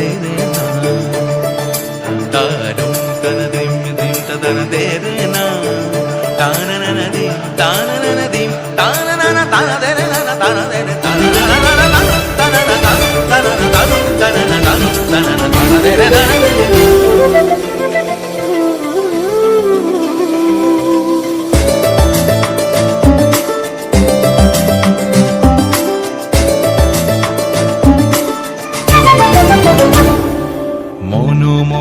Sailing